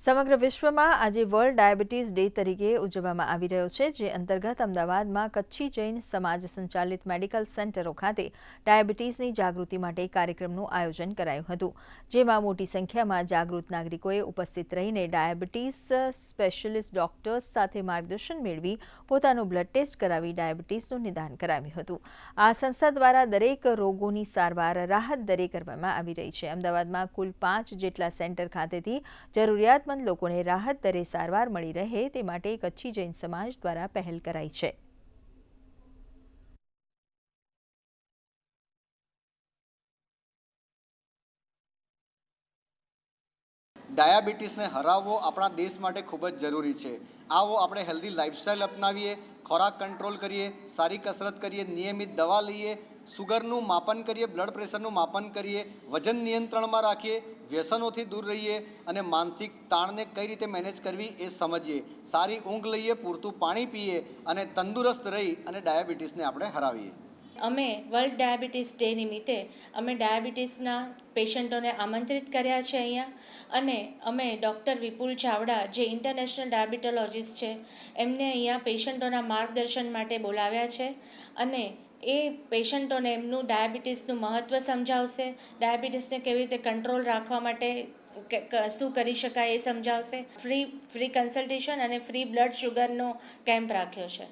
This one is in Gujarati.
સમગ્ર વિશ્વમાં આજે વર્લ્ડ ડાયાબિટીસ ડે તરીકે ઉજવવામાં આવી રહ્યો છે, જે અંતર્ગત અમદાવાદમાં કચ્છી જૈન સમાજ સંચાલિત મેડિકલ સેન્ટરો ખાતે ડાયાબિટીસની જાગૃતિ માટે કાર્યક્રમનું આયોજન કરાયું હતું. જેમાં મોટી સંખ્યામાં જાગૃત નાગરિકોએ ઉપસ્થિત રહીને ડાયાબિટીસ સ્પેશિયલિસ્ટ ડોક્ટર્સ સાથે માર્ગદર્શન મેળવી પોતાનું બ્લડ ટેસ્ટ કરાવી ડાયાબિટીસનું નિદાન કરાવ્યું હતું. આ સંસ્થા દ્વારા દરેક રોગોની સારવાર રાહત દરે કરવામાં આવી રહી છે. અમદાવાદમાં કુલ પાંચ જેટલા સેન્ટર ખાતેથી જરૂરિયાતમંદ લોકોને રાહત દરે સારવાર મળી રહે તે માટે કચ્છી જૈન સમાજ દ્વારા પહેલ કરાઈ છે. ડાયાબિટીસને હરાવવો આપણા દેશ માટે ખૂબ જ જરૂરી છે. આવો આપણે હેલ્ધી લાઇફસ્ટાઇલ અપનાવીએ, ખોરાક કંટ્રોલ કરીએ, સારી કસરત કરીએ, નિયમિત દવા લઈએ સુગરનું માપન કરીએ બ્લડ પ્રેશરનું માપન કરીએ, વજન નિયંત્રણમાં રાખીએ, વ્યસનોથી દૂર રહીએ અને માનસિક તાણને કઈ રીતે મેનેજ કરવી એ સમજીએ. સારી ઊંઘ લઈએ, પૂરતું પાણી પીએ અને તંદુરસ્ત રહી અને ડાયાબિટીસને આપણે હરાવીએ. અમે વર્લ્ડ ડાયાબિટીસ ડે નિમિત્તે અમે ડાયાબિટીસના પેશન્ટોને આમંત્રિત કર્યા છે અહીંયા અને અમે ડૉક્ટર વિપુલ ચાવડા, જે ઇન્ટરનેશનલ ડાયાબિટોલોજીસ્ટ છે, એમને અહીંયા પેશન્ટોના માર્ગદર્શન માટે બોલાવ્યા છે અને એ પેશન્ટોને એમનું ડાયાબિટીસનું મહત્ત્વ સમજાવશે, ડાયાબિટીસને કેવી રીતે કંટ્રોલ રાખવા માટે શું કરી શકાય એ સમજાવશે. ફ્રી ફ્રી કન્સલ્ટેશન અને ફ્રી બ્લડ શુગરનો કેમ્પ રાખ્યો છે.